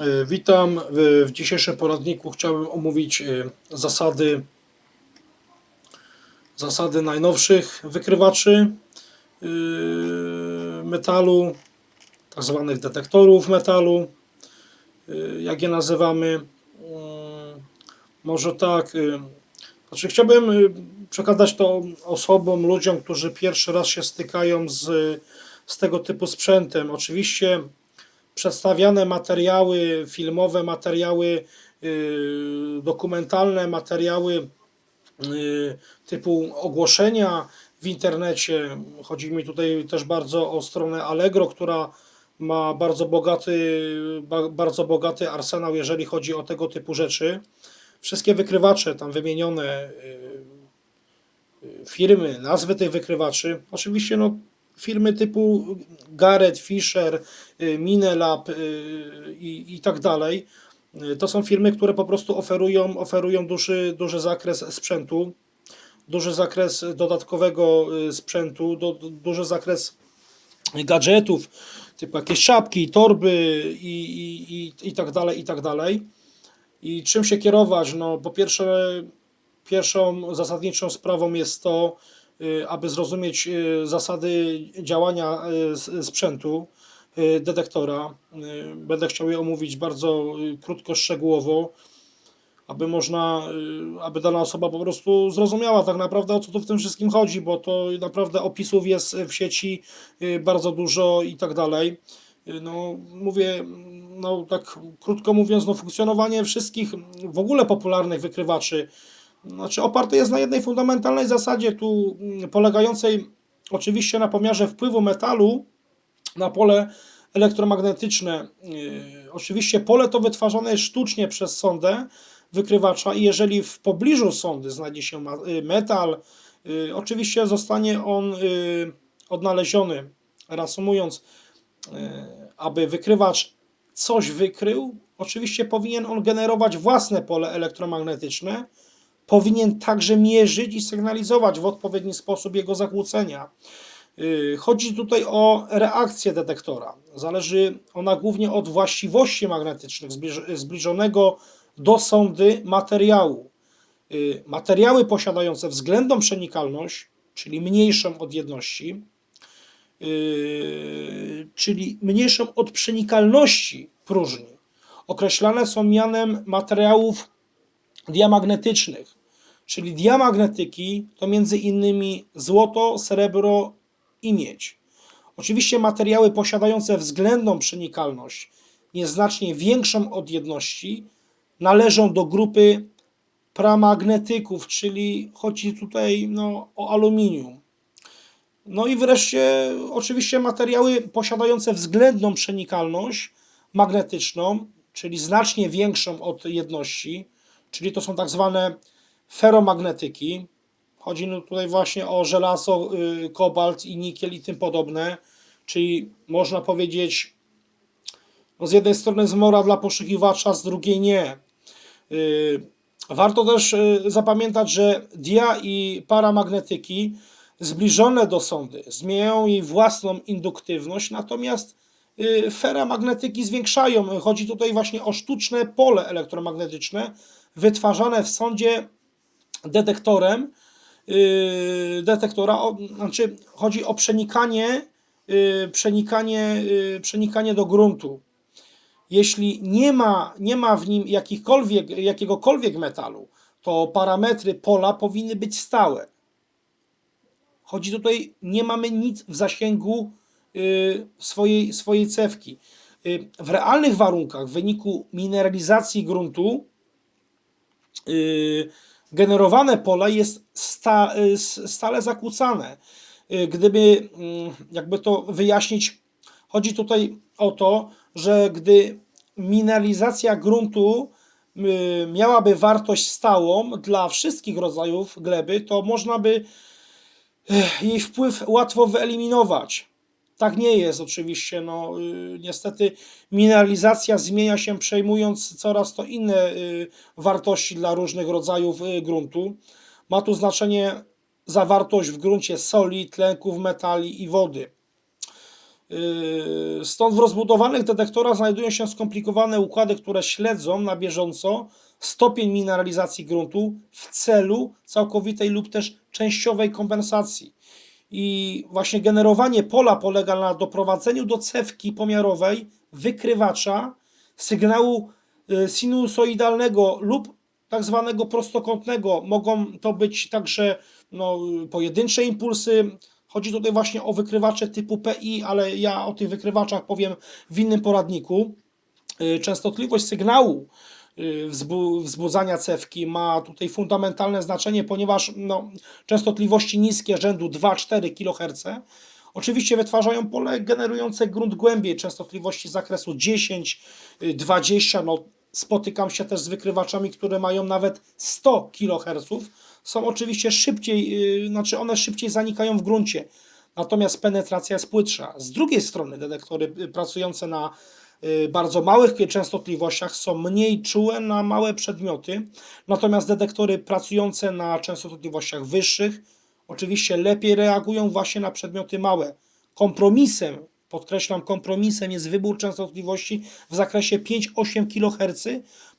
E, Witam. W w dzisiejszym poradniku chciałbym omówić e, zasady zasady najnowszych wykrywaczy e, metalu, tak zwanych detektorów metalu, e, jak je nazywamy. Mm, Może tak, e, znaczy chciałbym e, przekazać to osobom, ludziom, którzy pierwszy raz się stykają z, z tego typu sprzętem. Oczywiście przedstawiane materiały filmowe, materiały y, dokumentalne, materiały y, typu ogłoszenia w internecie. Chodzi mi tutaj też bardzo o stronę Allegro, która ma bardzo bogaty, ba, bardzo bogaty arsenał, jeżeli chodzi o tego typu rzeczy. Wszystkie wykrywacze tam wymienione, y, firmy, nazwy tych wykrywaczy, oczywiście no, firmy typu Garrett, Fisher, y, Minelab y, i, i tak dalej. Y, To są firmy, które po prostu oferują, oferują duży, duży zakres sprzętu, duży zakres dodatkowego sprzętu, do, duży zakres gadżetów, typu jakieś czapki, torby i, i, i, i tak dalej, i tak dalej. I czym się kierować? No, po pierwsze, pierwszą zasadniczą sprawą jest to, aby zrozumieć y, zasady działania y, sprzętu, y, detektora. Y, Będę chciał je omówić bardzo y, krótko, szczegółowo, aby można, y, aby dana osoba po prostu zrozumiała tak naprawdę o co tu w tym wszystkim chodzi, bo to naprawdę opisów jest w sieci y, bardzo dużo i tak dalej. Y, No, mówię, no tak krótko mówiąc, no funkcjonowanie wszystkich w ogóle popularnych wykrywaczy, znaczy oparte jest na jednej fundamentalnej zasadzie, tu mm, polegającej oczywiście na pomiarze wpływu metalu na pole elektromagnetyczne. Yy, Oczywiście pole to wytwarzane jest sztucznie przez sondę wykrywacza i jeżeli w pobliżu sondy znajdzie się y, metal, y, oczywiście zostanie on y, odnaleziony. Reasumując, y, aby wykrywacz coś wykrył, oczywiście powinien on generować własne pole elektromagnetyczne, powinien także mierzyć i sygnalizować w odpowiedni sposób jego zakłócenia. Yy, Chodzi tutaj o reakcję detektora. Zależy ona głównie od właściwości magnetycznych zbliż- zbliżonego do sondy materiału. Yy, Materiały posiadające względną przenikalność, czyli mniejszą od jedności, yy, czyli mniejszą od przenikalności próżni, określane są mianem materiałów diamagnetycznych, czyli diamagnetyki to między innymi złoto, srebro i miedź. Oczywiście materiały posiadające względną przenikalność, nieznacznie większą od jedności, należą do grupy pramagnetyków, czyli chodzi tutaj no, o aluminium. No i wreszcie oczywiście materiały posiadające względną przenikalność magnetyczną, czyli znacznie większą od jedności, czyli to są tak zwane feromagnetyki. Chodzi no tutaj właśnie o żelazo, y, kobalt i nikiel i tym podobne, czyli można powiedzieć no z jednej strony zmora dla poszukiwacza, z drugiej nie. Y, Warto też y, zapamiętać, że dia i paramagnetyki zbliżone do sondy zmieniają jej własną induktywność, natomiast feramagnetyki zwiększają. Chodzi tutaj właśnie o sztuczne pole elektromagnetyczne wytwarzane w sondzie detektorem yy, detektora, znaczy chodzi o przenikanie, yy, przenikanie, yy, przenikanie do gruntu. Jeśli nie ma, nie ma w nim jakichkolwiek, jakiegokolwiek metalu, to parametry pola powinny być stałe. Chodzi tutaj, nie mamy nic w zasięgu swojej, swojej cewki. W realnych warunkach, w wyniku mineralizacji gruntu, generowane pole jest sta, y, stale zakłócane. Y, Gdyby mm, jakby to wyjaśnić, chodzi tutaj o to, że gdy mineralizacja gruntu y, miałaby wartość stałą dla wszystkich rodzajów gleby, to można by jej wpływ łatwo wyeliminować. Tak nie jest oczywiście. No, y, niestety mineralizacja zmienia się przejmując coraz to inne y, wartości dla różnych rodzajów y, gruntu. Ma tu znaczenie zawartość w gruncie soli, tlenków, metali i wody. Stąd w rozbudowanych detektorach znajdują się skomplikowane układy, które śledzą na bieżąco stopień mineralizacji gruntu w celu całkowitej lub też częściowej kompensacji. I właśnie generowanie pola polega na doprowadzeniu do cewki pomiarowej wykrywacza sygnału y, sinusoidalnego lub tak zwanego prostokątnego. Mogą to być także no, pojedyncze impulsy. Chodzi tutaj właśnie o wykrywacze typu PI, ale ja o tych wykrywaczach powiem w innym poradniku. Y, Częstotliwość sygnału wzbudzania cewki ma tutaj fundamentalne znaczenie, ponieważ no, częstotliwości niskie rzędu 2-4 kHz oczywiście wytwarzają pole generujące grunt głębiej częstotliwości z zakresu 10, y, 20, no spotykam się też z wykrywaczami, które mają nawet 100 kHz, są oczywiście szybciej, y, znaczy one szybciej zanikają w gruncie, natomiast penetracja jest płytsza. Z drugiej strony detektory y, pracujące na y, bardzo małych częstotliwościach są mniej czułe na małe przedmioty, natomiast detektory pracujące na częstotliwościach wyższych oczywiście lepiej reagują właśnie na przedmioty małe. Kompromisem, podkreślam, kompromisem jest wybór częstotliwości w zakresie 5-8 kHz,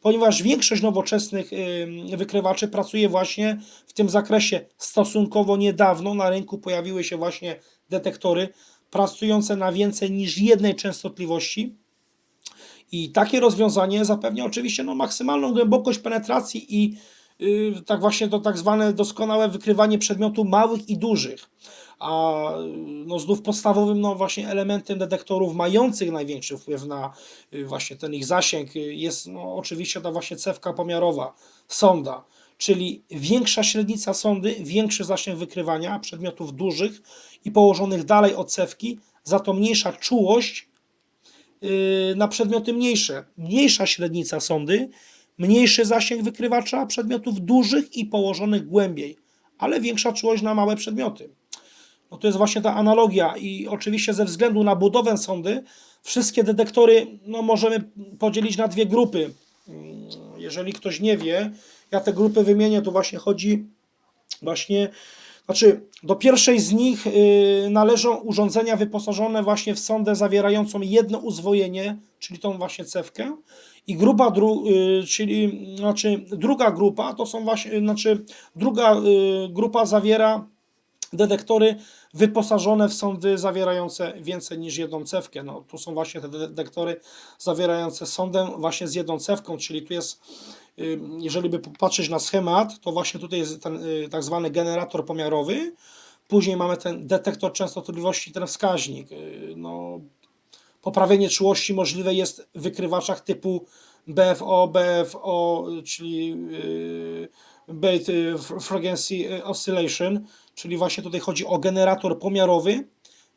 ponieważ większość nowoczesnych ym, wykrywaczy pracuje właśnie w tym zakresie. Stosunkowo niedawno na rynku pojawiły się właśnie detektory pracujące na więcej niż jednej częstotliwości. I takie rozwiązanie zapewnia oczywiście no, maksymalną głębokość penetracji i yy, tak właśnie to tak zwane doskonałe wykrywanie przedmiotów małych i dużych. A no, znów podstawowym no, właśnie elementem detektorów mających największy wpływ na y, właśnie ten ich zasięg jest no, oczywiście ta właśnie cewka pomiarowa, sonda. Czyli większa średnica sondy, większy zasięg wykrywania przedmiotów dużych i położonych dalej od cewki, za to mniejsza czułość yy, na przedmioty mniejsze. Mniejsza średnica sondy, mniejszy zasięg wykrywacza przedmiotów dużych i położonych głębiej, ale większa czułość na małe przedmioty. No to jest właśnie ta analogia i oczywiście ze względu na budowę sondy wszystkie detektory no, możemy podzielić na dwie grupy. Mm, Jeżeli ktoś nie wie, ja te grupy wymienię, to właśnie chodzi właśnie, znaczy do pierwszej z nich y, należą urządzenia wyposażone właśnie w sondę zawierającą jedno uzwojenie, czyli tą właśnie cewkę i grupa, dru, y, czyli znaczy druga grupa to są właśnie, znaczy druga y, grupa zawiera detektory wyposażone w sondy zawierające więcej niż jedną cewkę. No, tu są właśnie te detektory zawierające sondę właśnie z jedną cewką, czyli tu jest, y, jeżeli by popatrzeć na schemat, to właśnie tutaj jest ten y, tak zwany generator pomiarowy, później mamy ten detektor częstotliwości, ten wskaźnik. Y, No, poprawienie czułości możliwe jest w wykrywaczach typu BFO, BFO, czyli y, Bait y, Frequency Oscillation, czyli właśnie tutaj chodzi o generator pomiarowy,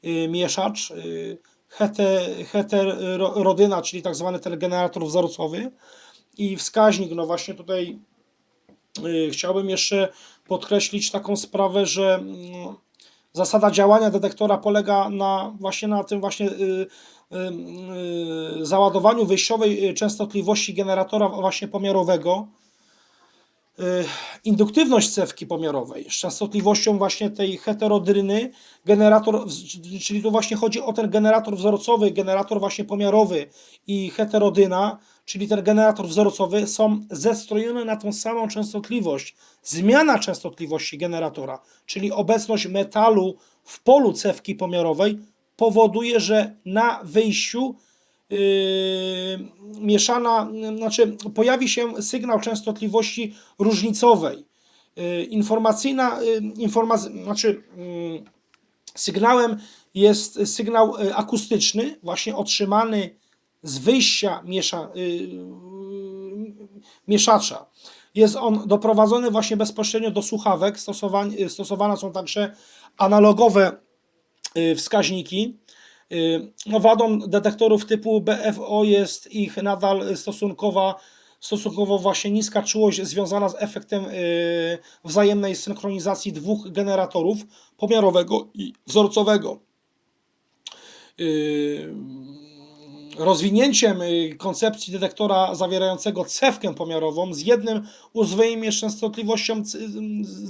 y, mieszacz, y, heter, heterodyna, czyli tak zwany ten generator wzorcowy i wskaźnik, no właśnie tutaj y, chciałbym jeszcze podkreślić taką sprawę, że mm, zasada działania detektora polega na właśnie na tym właśnie y, y, załadowaniu wyjściowej częstotliwości generatora właśnie pomiarowego. Induktywność cewki pomiarowej z częstotliwością właśnie tej heterodryny, generator, czyli tu właśnie chodzi o ten generator wzorcowy, generator właśnie pomiarowy i heterodyna, czyli ten generator wzorcowy są zestrojone na tą samą częstotliwość. Zmiana częstotliwości generatora, czyli obecność metalu w polu cewki pomiarowej powoduje, że na wyjściu yy, mieszana, znaczy pojawi się sygnał częstotliwości różnicowej. Yy, informacyjna, yy, informac- znaczy yy, sygnałem jest sygnał yy, akustyczny, właśnie otrzymany z wyjścia miesza, yy, mieszacza. Jest on doprowadzony właśnie bezpośrednio do słuchawek. Stosowań, stosowane są także analogowe y, wskaźniki. Y, No, wadą detektorów typu BFO jest ich nadal stosunkowa, stosunkowo właśnie niska czułość związana z efektem y, wzajemnej synchronizacji dwóch generatorów pomiarowego i wzorcowego. Rozwinięciem y, koncepcji detektora zawierającego cewkę pomiarową z jednym uzwojeniem częstotliwością cy-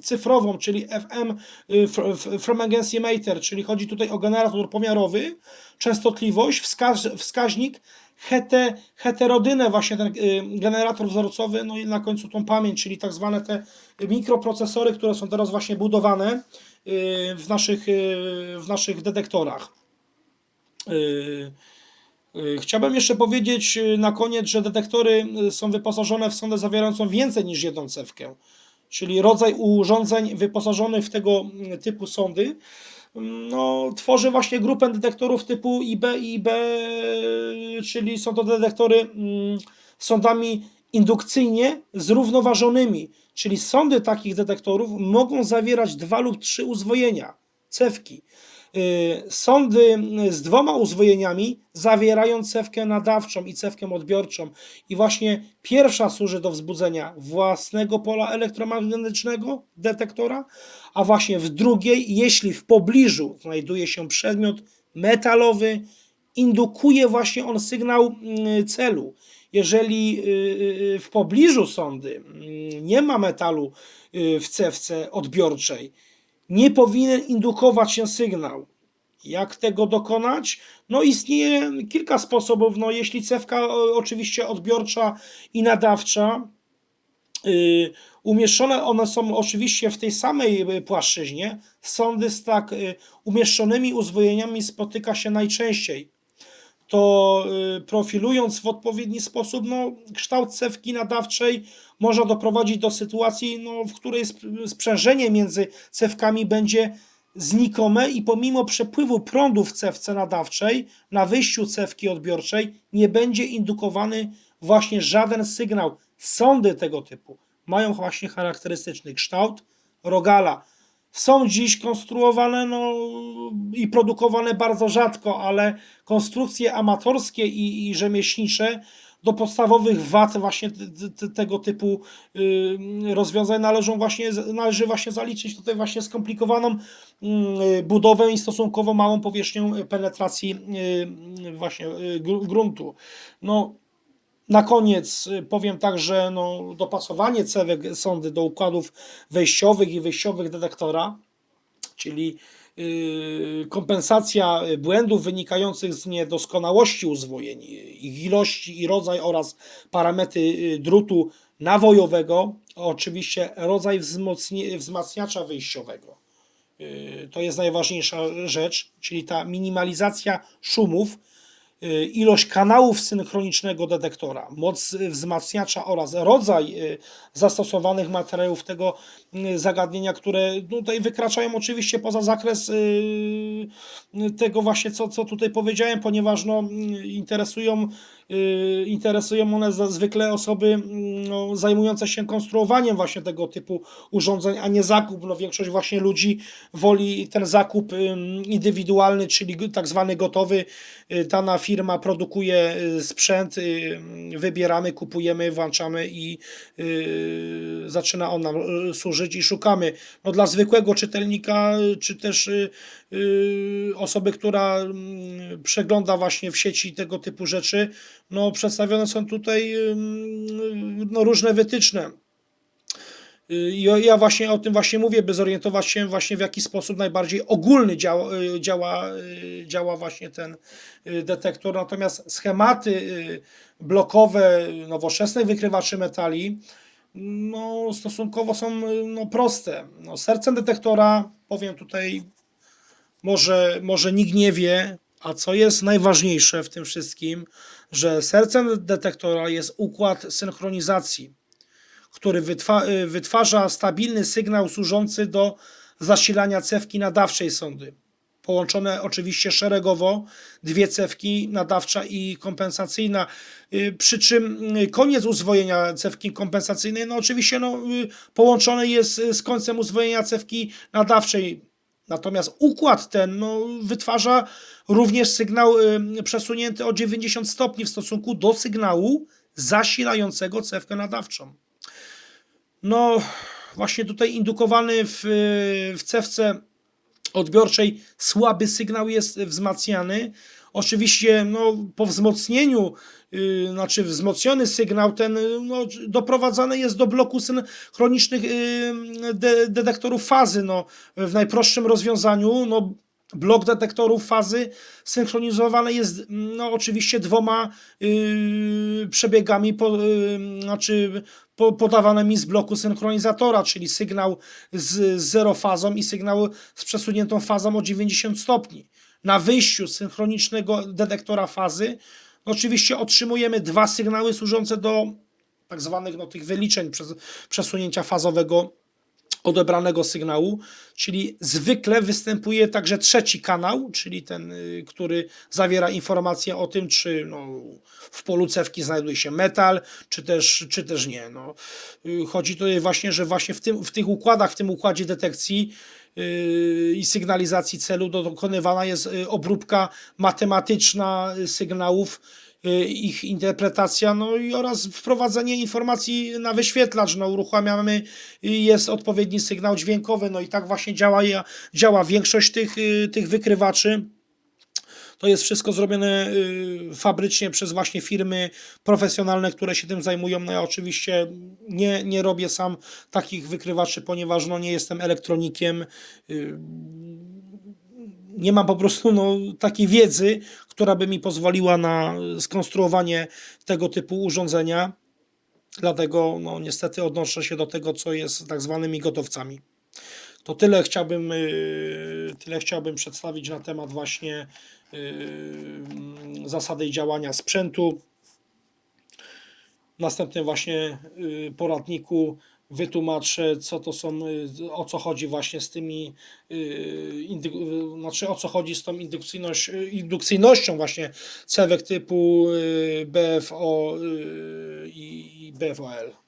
cyfrową, czyli FM y, Frequency Meter, czyli chodzi tutaj o generator pomiarowy, częstotliwość, wskaźnik, hete, heterodynę, właśnie ten y, generator wzorcowy, no i na końcu tą pamięć, czyli tak zwane te mikroprocesory, które są teraz właśnie budowane w naszych, w naszych detektorach. Y, Chciałbym jeszcze powiedzieć y, na koniec, że detektory y, są wyposażone w sondę zawierającą więcej niż jedną cewkę, czyli rodzaj urządzeń wyposażonych w tego typu sondy mm, no, tworzy właśnie grupę detektorów typu IB i IB, czyli są to detektory mm, sondami indukcyjnie zrównoważonymi, czyli sondy takich detektorów mogą zawierać dwa lub trzy uzwojenia, cewki. Y, Sądy z dwoma uzwojeniami zawierają cewkę nadawczą i cewkę odbiorczą. I właśnie pierwsza służy do wzbudzenia własnego pola elektromagnetycznego detektora, a właśnie w drugiej, jeśli w pobliżu znajduje się przedmiot metalowy, indukuje właśnie on sygnał mm, celu. Jeżeli y, y, w pobliżu mm, nie ma metalu y, w cewce odbiorczej, nie powinien indukować się sygnał. Jak tego dokonać? No istnieje kilka sposobów. No jeśli cewka o, oczywiście odbiorcza i nadawcza, y, umieszczone one są oczywiście w tej samej y, płaszczyźnie, sądy z tak y, umieszczonymi uzwojeniami spotyka się najczęściej. To y, profilując w odpowiedni sposób, no, kształt cewki nadawczej może doprowadzić do sytuacji, no, w której sp- sprzężenie między cewkami będzie znikome i pomimo przepływu prądu w cewce nadawczej na wyjściu cewki odbiorczej nie będzie indukowany właśnie żaden sygnał. Sądy tego typu mają właśnie charakterystyczny kształt rogala. Są dziś konstruowane no, i produkowane bardzo rzadko, ale konstrukcje amatorskie i, i rzemieślnicze do podstawowych wad właśnie tego typu y, rozwiązań należą właśnie, należy właśnie zaliczyć tutaj właśnie skomplikowaną y, budowę i stosunkowo małą powierzchnię penetracji y, właśnie gru- gruntu. No, na koniec y, powiem tak, że no, dopasowanie cewek sondy do układów wejściowych i wyjściowych detektora, czyli y, kompensacja błędów wynikających z niedoskonałości uzwojeń, ich ilości i rodzaj oraz parametry y, drutu nawojowego, oczywiście rodzaj wzmacniacza wyjściowego. To jest najważniejsza rzecz, czyli ta minimalizacja szumów, ilość kanałów synchronicznego detektora, moc wzmacniacza oraz rodzaj y, zastosowanych materiałów tego y, zagadnienia, które tutaj wykraczają oczywiście poza zakres y, tego właśnie, co, co tutaj powiedziałem, ponieważ no, y, interesują, y, interesują one zwykle osoby mm, no, zajmujące się konstruowaniem właśnie tego typu urządzeń, a nie zakup. No, większość właśnie ludzi woli ten zakup ym, indywidualny, czyli tak zwany gotowy. Y, Dana firma produkuje y, sprzęt, y, wybieramy, kupujemy, włączamy i y, zaczyna on nam y, służyć i szukamy. No, dla zwykłego czytelnika, y, czy też y, y, osoby, która mm, przegląda właśnie w sieci tego typu rzeczy, no, przedstawione są tutaj no, różne wytyczne. Y, Ja ja właśnie o tym właśnie mówię, by zorientować się właśnie w jaki sposób najbardziej ogólny działa, y, działa, y, działa właśnie ten detektor. Natomiast schematy blokowe nowoczesnych wykrywaczy metali no, stosunkowo są no, proste. No, sercem detektora, powiem tutaj, może, może nikt nie wie, a co jest najważniejsze w tym wszystkim, że sercem detektora jest układ synchronizacji który wytwa- y, wytwarza stabilny sygnał służący do zasilania cewki nadawczej sondy. Połączone oczywiście szeregowo, dwie cewki, nadawcza i kompensacyjna. Y, Przy czym y, koniec uzwojenia cewki kompensacyjnej, no oczywiście no, połączony jest z końcem uzwojenia cewki nadawczej. Natomiast układ ten no, wytwarza również sygnał y, przesunięty o 90 stopni w stosunku do sygnału zasilającego cewkę nadawczą. No, właśnie tutaj indukowany w, w cewce odbiorczej słaby sygnał jest wzmacniany Oczywiście no, po wzmocnieniu, y, znaczy wzmocniony sygnał ten y, no, doprowadzany jest do bloku synchronicznych y, de, detektorów fazy. No, w najprostszym rozwiązaniu no, blok detektorów fazy synchronizowany jest no, oczywiście dwoma y, przebiegami, po, y, znaczy po, podawanymi z bloku synchronizatora, czyli sygnał z, z zerofazą i sygnał z przesuniętą fazą o 90 stopni. Na wyjściu synchronicznego detektora fazy oczywiście otrzymujemy dwa sygnały służące do tak zwanych no, tych wyliczeń przez, przesunięcia fazowego odebranego sygnału, czyli zwykle występuje także trzeci kanał, czyli ten, y, który zawiera informacje o tym, czy no, w polu cewki znajduje się metal, czy też, czy też nie. No, y, chodzi tutaj właśnie, że właśnie w, tym, w tych układach, w tym układzie detekcji i sygnalizacji celu do- dokonywana jest y, obróbka matematyczna y, sygnałów, y, ich interpretacja, no i oraz wprowadzenie informacji na wyświetlacz. No, uruchamiamy, jest odpowiedni sygnał dźwiękowy, no i tak właśnie działa, działa większość tych, tych wykrywaczy. To jest wszystko zrobione y, fabrycznie przez właśnie firmy profesjonalne, które się tym zajmują. No ja oczywiście nie, nie robię sam takich wykrywaczy, ponieważ no, nie jestem elektronikiem. y, nie mam po prostu no, takiej wiedzy, która by mi pozwoliła na skonstruowanie tego typu urządzenia. Dlatego no, niestety odnoszę się do tego, co jest tak zwanymi gotowcami. To tyle chciałbym, yy, tyle chciałbym przedstawić na temat właśnie zasady działania sprzętu. W następnym właśnie yy, poradniku wytłumaczę, co to są, yy, o co chodzi właśnie z tymi, znaczy o co chodzi z tą indukcyjność, indukcyjnością właśnie cewek typu BFO i BFOL.